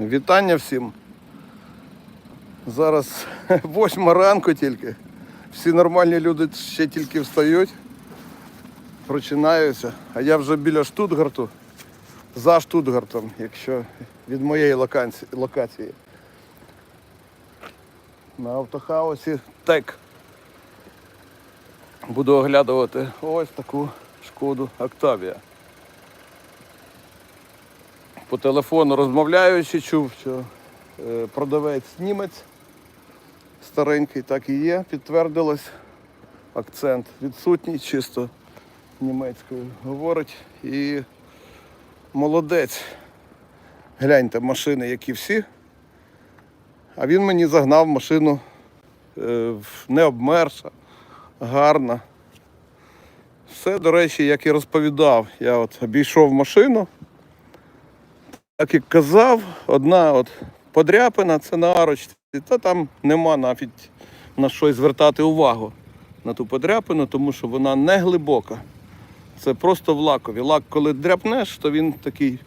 Вітання всім. Зараз восьма ранку тільки. Всі нормальні люди ще тільки встають, прочинаються. А я вже біля Штутгарту, за Штутгартом, якщо від моєї локації. На автохаусі ТЕК. Буду оглядувати ось таку шкоду Октавія. По телефону розмовляючи, чув, що е, продавець німець старенький, так і є, підтвердилось. Акцент відсутній, чисто німецькою говорить. І молодець. Гляньте, машини, які всі. А він мені загнав машину е, не обмерша, гарна. Все, до речі, як і розповідав, я от обійшов машину. Як казав, одна от подряпина, це на арочці, та там нема навіть на що звертати увагу на ту подряпину, тому що вона не глибока. Це просто в лакові. Лак, коли дряпнеш, то він такий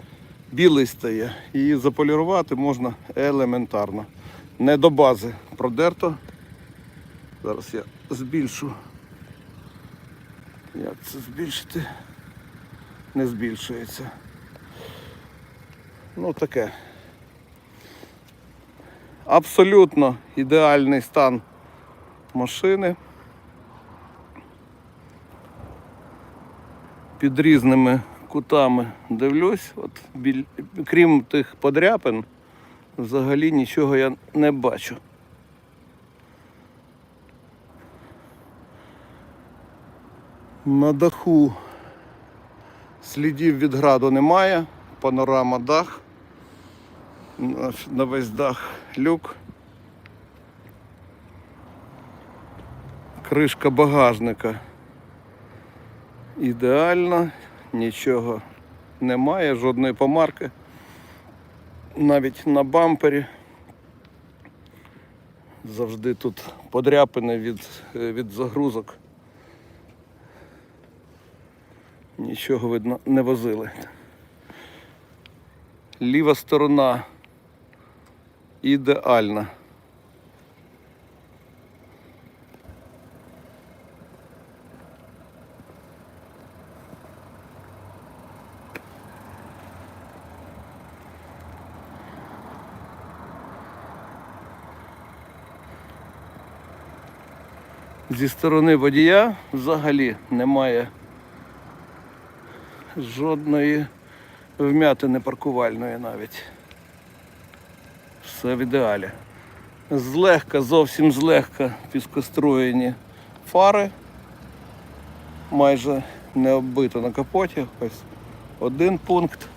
білий стає. Її заполірувати можна елементарно. Не до бази продерто. Зараз я збільшу. Як це збільшити? Не збільшується. Ну таке. Абсолютно ідеальний стан машини. Під різними кутами дивлюсь. От біль... Крім тих подряпин, взагалі нічого я не бачу. На даху слідів від граду немає. Панорама дах. На- весь дах люк. Кришка багажника. Ідеальна, нічого немає, жодної помарки. Навіть на бампері. Завжди тут подряпини від, від загрузок. Нічого видно не возили. Ліва сторона ідеальна. Зі сторони водія взагалі немає жодної вмятини паркувальної навіть. Все в ідеалі. Злегка, зовсім злегка піскостроєні фари. Майже не оббито на капоті. Ось один пункт.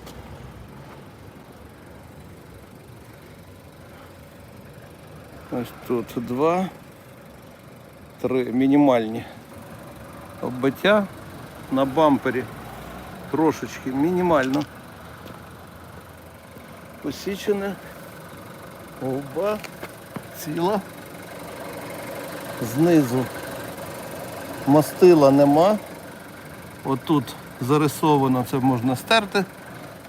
Ось тут два, три мінімальні оббиття на бампері трошечки мінімально посічене. Оба ціла. Знизу мастила нема. Отут зарисовано, це можна стерти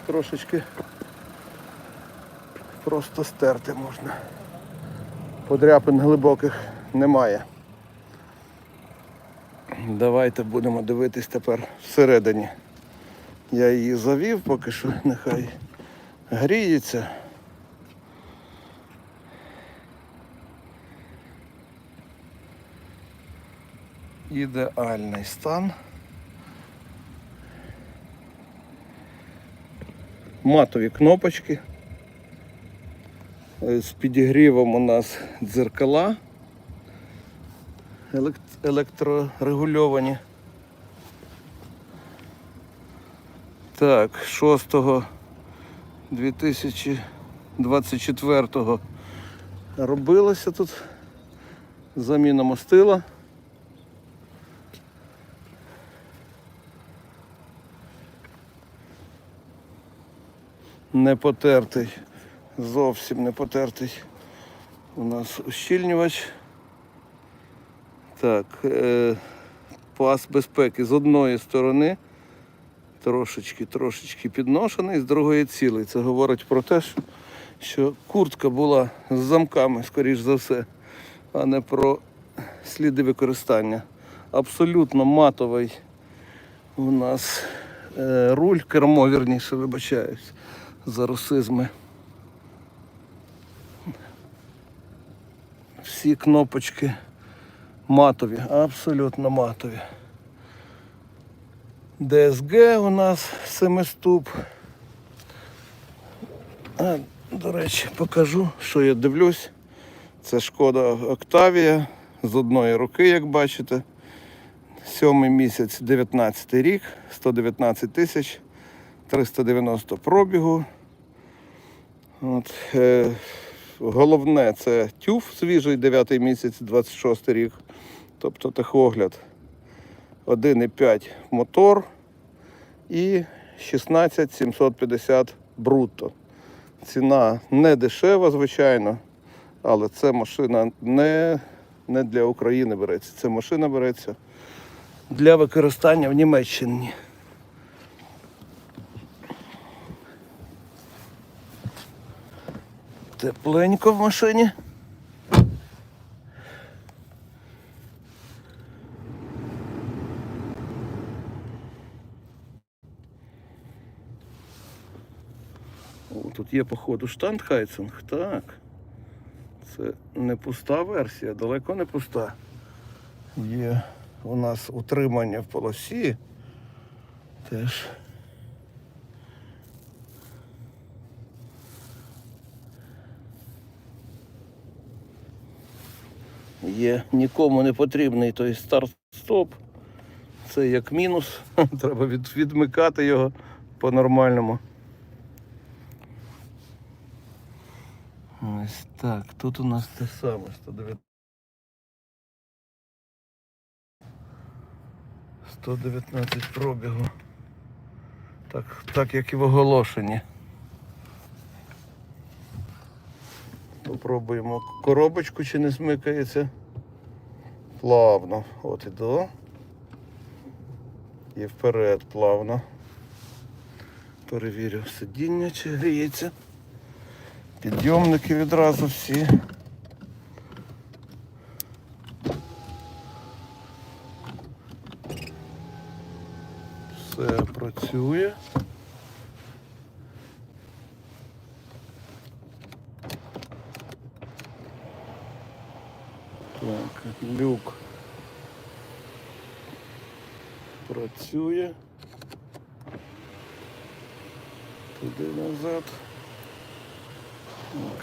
трошечки. Просто стерти можна. Подряпин глибоких немає. Давайте будемо дивитись тепер всередині. Я її завів, поки що нехай гріється. Ідеальний стан. Матові кнопочки. Е, З підігрівом у нас дзеркала електрорегульовані. Так, 6 2024 робилося тут заміна мастила. Не потертий, зовсім не потертий. У нас ущільнювач. Так, е, пас безпеки з одної сторони трошечки, трошечки підношений, з другої цілий. Це говорить про те, що куртка була з замками, скоріш за все, а не про сліди використання. Абсолютно матовий у нас е, руль, кермо, вірніше, вибачаюсь, за русизми. Всі кнопочки матові, абсолютно матові. ДСГ у нас семиступ. А, до речі, покажу, що я дивлюсь. Це шкода Октавія з одної руки, як бачите. Сьомий місяць, 19 рік, 119 тисяч, 390 пробігу. От, е, головне це тюф свіжий, 9 місяць, 26 рік. Тобто техогляд 1,5 мотор і 16 750 брутто. Ціна не дешева, звичайно, але це машина не, не для України береться. Це машина береться для використання в Німеччині. Тепленько в машині. О, тут є, походу, штандхайцинг. Так. Це не пуста версія, далеко не пуста. Є у нас утримання в полосі. Теж. Є нікому не потрібний той старт-стоп. Це як мінус. Треба від, відмикати його по-нормальному. Ось так. Тут у нас те саме 109. 119 пробігу. Так, так як і в оголошенні. Попробуємо коробочку, чи не смикається. Плавно. От іду. І вперед плавно. Перевірю сидіння, чи гріється. Підйомники відразу всі. Все працює. Так, люк працює. Туди назад.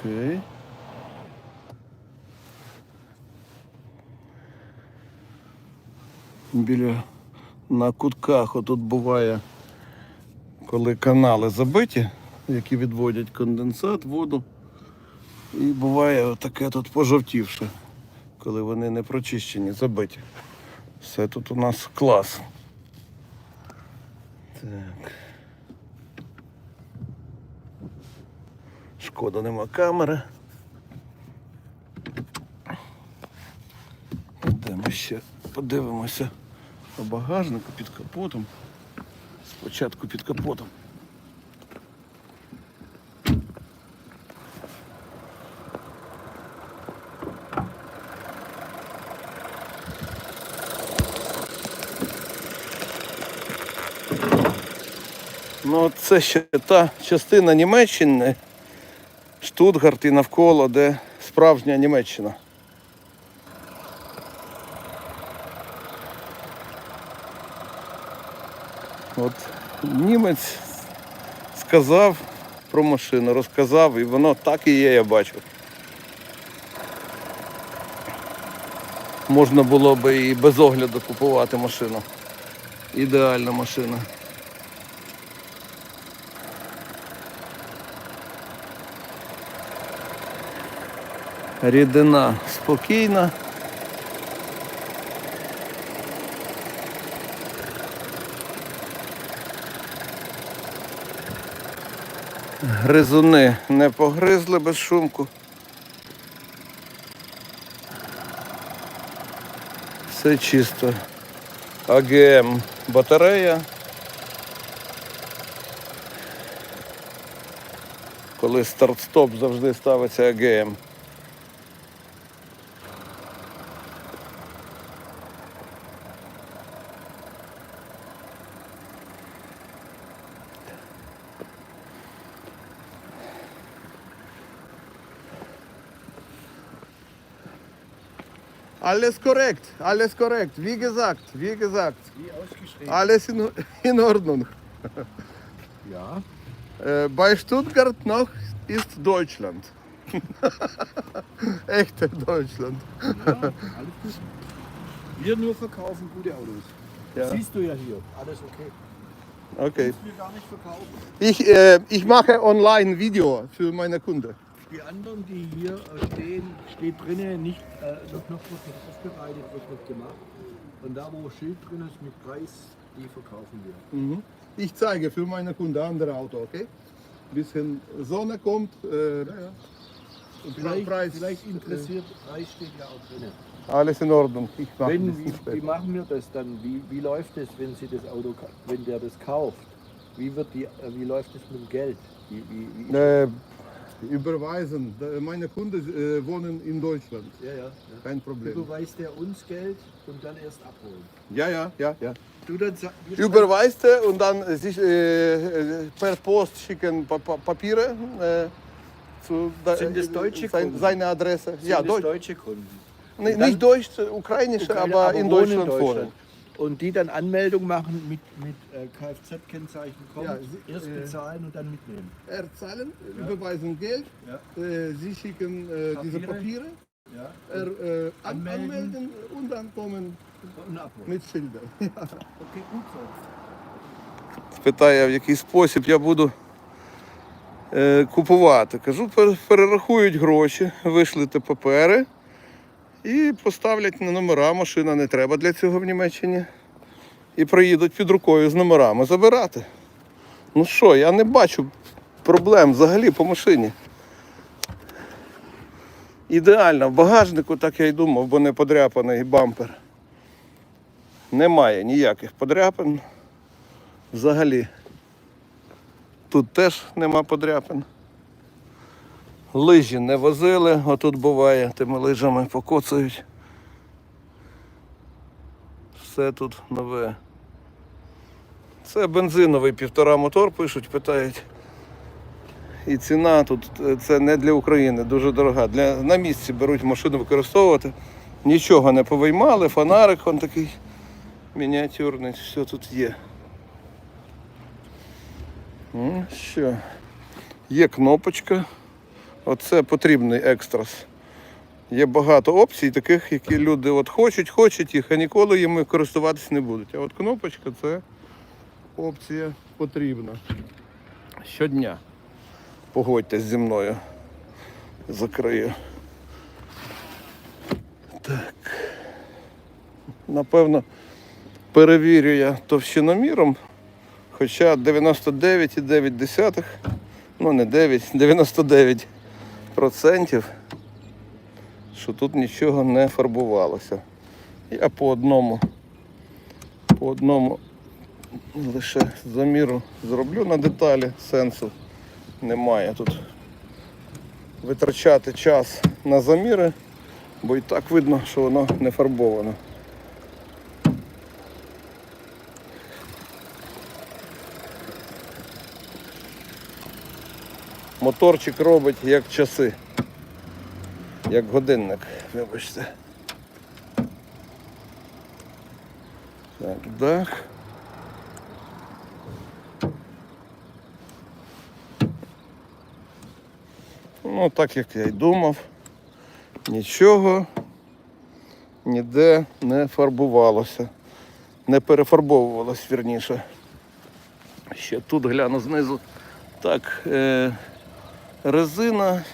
Окей. Біля на кутках отут буває, коли канали забиті, які відводять конденсат, воду. І буває отаке тут пожовтівше, коли вони не прочищені, забиті. Все тут у нас клас. Так. Шкода нема камери. Де ми ще подивимося по багажнику під капотом. Спочатку під капотом. Ну, це ще та частина Німеччини, Штутгарт і навколо, де справжня Німеччина. От німець сказав про машину, розказав, і воно так і є, я бачу. Можна було би і без огляду купувати машину. Ідеальна машина. Рідина спокійна. Гризуни не погризли без шумку. Все чисто. АГМ батарея. коли старт-стоп завжди ставиться АГМ. Alles korrekt, alles korrekt. Wie gesagt, wie gesagt. Wie ausgeschrieben. Alles in, in Ordnung. Ja. Äh, bei Stuttgart noch ist Deutschland. Echte Deutschland. ja, alles gut. Wir nur verkaufen gute Autos. Ja. Siehst du ja hier. Alles okay. Okay. Ich, äh, ich mache online Video für meine Kunden. Die anderen, die hier äh, stehen, steht drinnen, nicht, äh, noch, noch wird nicht aufbereitet, wird nicht gemacht. Und da, wo Schild drin ist mit Preis, die verkaufen wir. Mhm. Ich zeige für meine Kunden andere Auto, okay? Bisschen Sonne kommt. Äh, und Vielleicht, Preis, vielleicht interessiert, Preis steht ja auch äh, alles in Ordnung. Ich mache ein Wenn, wie, wie machen wir das dann? Wie, wie läuft es, wenn Sie das Auto, wenn der das kauft? Wie, wird die, äh, wie läuft es mit dem Geld? Wie, wie, wie Äh, überweisen. Meine Kunden äh, wohnen in Deutschland. ja, ja, ja. Kein Problem. Überweist der uns Geld und dann erst abholen. Ja, ja, ja, ja. Du dann wir Überweist er und dann äh, sich äh, äh, per Post schicken pa pa Papiere äh, zu Sind das deutsche sein, Kunden? seine Adresse. sind ja, Deutsch. deutsche Kunden. Nee, nicht deutsch, äh, ukrainische, Ukraine, aber, in wohnen Deutschland wohnen. Und die dann Anmeldung machen mit, mit äh, Kfz-Kennzeichen kommt, Ja, sie- erst äh, bezahlen und dann mitnehmen. Erzahlen, überweisen Geld, Ja. äh, sie schicken äh, diese Papiere? Papiere, Ja. er, äh, an, Anmelden. anmelden und dann kommen Und abholen. mit Schildern. Okay, gut so. Питає, в який спосіб я буду е, купувати. Кажу, пер- перерахують гроші, вишлите папери і поставлять на номера. Машина не треба для цього в Німеччині. І приїдуть під рукою з номерами забирати. Ну що, я не бачу проблем взагалі по машині. Ідеально, в багажнику так я й думав, бо не подряпаний бампер. Немає ніяких подряпин. Взагалі. Тут теж нема подряпин. Лижі не возили, отут буває, тими лижами покоцають. Все тут нове. Це бензиновий півтора мотор, пишуть, питають. І ціна тут е, це не для України, дуже дорога. Для, на місці беруть машину використовувати. Нічого не повиймали, фонарик он такий мініатюрний, все тут є. Ну, що? Є кнопочка. Оце потрібний екстрас. Є багато опцій, таких, які люди от хочуть, хочуть їх, а ніколи їми користуватись не будуть. А от кнопочка це опція потрібна. Щодня. Погодьтесь зі мною. Закрию. Так. Напевно, перевірю я товщиноміром. Хоча 99,9, ну не 9, 99 процентів, що тут нічого не фарбувалося. Я по одному, по одному лише заміру зроблю на деталі, сенсу немає тут витрачати час на заміри, бо і так видно, що воно не фарбовано. Моторчик робить як часи. Як годинник, вибачте. Так, дах. Ну, так як я й думав, нічого ніде не фарбувалося. Не перефарбовувалось вірніше. Ще тут гляну знизу. Так, е, резина,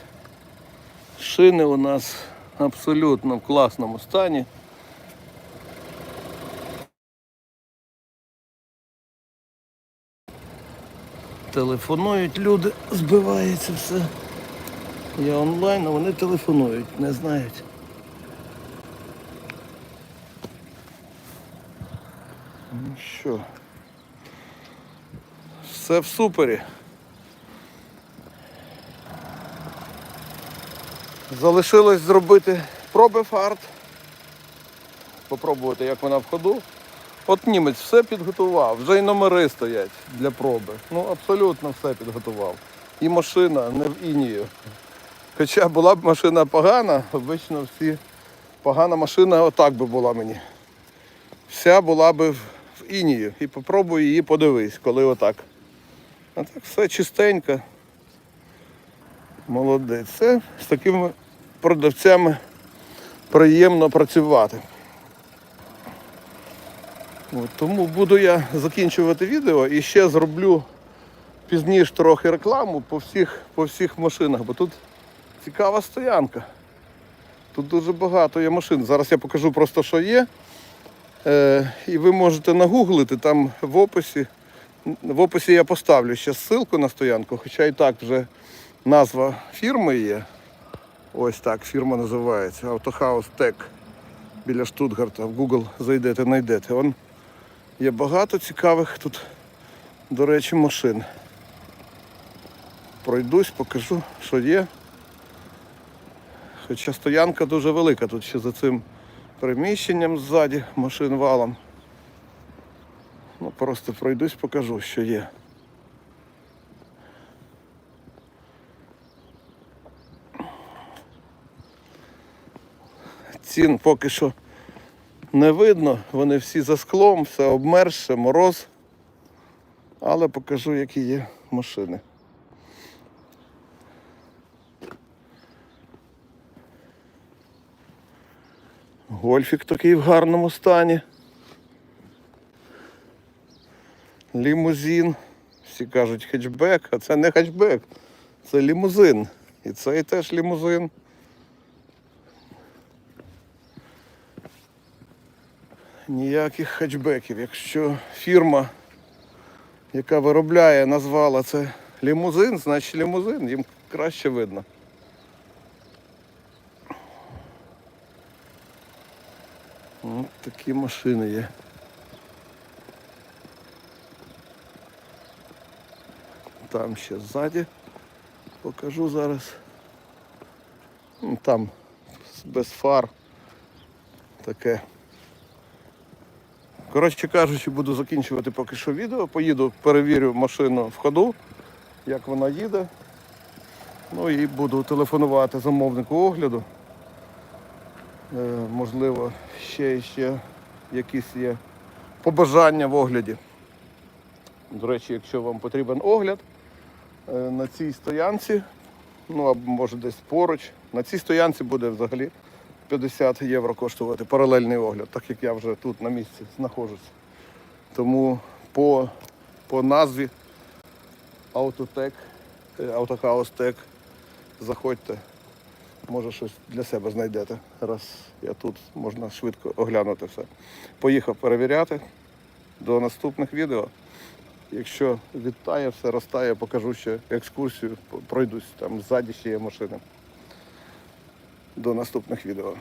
шини у нас абсолютно в класному стані. Телефонують люди, збивається все. Я онлайн, а вони телефонують, не знають. Ну що? Все в супері. Залишилось зробити проби фарт. Попробувати, як вона в ходу. От німець все підготував, вже й номери стоять для проби. Ну, абсолютно все підготував. І машина не в інію. Хоча була б машина погана, обично всі погана машина отак би була мені. Вся була в в інію. І попробуй її подивись, коли отак. А так все чистенько. Молодець. Це з такими продавцями приємно працювати. От, тому буду я закінчувати відео і ще зроблю пізніше трохи рекламу по всіх, по всіх машинах, бо тут цікава стоянка. Тут дуже багато є машин. Зараз я покажу просто, що є. Е, і ви можете нагуглити там в описі. В описі я поставлю ще ссылку на стоянку, хоча і так вже назва фірми є. Ось так фірма називається. Автохаус Тек біля Штутгарта. В Google зайдете, знайдете. Вон є багато цікавих тут, до речі, машин. Пройдусь, покажу, що є. Хоча стоянка дуже велика, тут ще за цим приміщенням ззаді машин валом. Ну, просто пройдусь, покажу, що є. Цін поки що не видно, вони всі за склом, все обмерзше, мороз. Але покажу, які є машини. Гольфік такий в гарному стані. Лімузин. Всі кажуть хетчбек, а це не хетчбек, це лімузин. І цей теж лімузин. Ніяких хетчбеків. Якщо фірма, яка виробляє, назвала це лімузин, значить лімузин, їм краще видно. От такі машини є. Там ще ззаді покажу зараз. Там без фар таке. Коротше кажучи, буду закінчувати поки що відео. Поїду, перевірю машину в ходу, як вона їде. Ну і буду телефонувати замовнику огляду. Е, можливо, ще ще якісь є побажання в огляді. До речі, якщо вам потрібен огляд е, на цій стоянці, ну або може десь поруч, на цій стоянці буде взагалі 50 євро коштувати паралельний огляд, так як я вже тут на місці знаходжусь. Тому по, по назві Автотек, е, Автохаус заходьте, може щось для себе знайдете. Раз я тут, можна швидко оглянути все. Поїхав перевіряти. До наступних відео. Якщо відтає, все розтає, покажу ще екскурсію, пройдусь, там ззаді ще є машини. До наступних відео.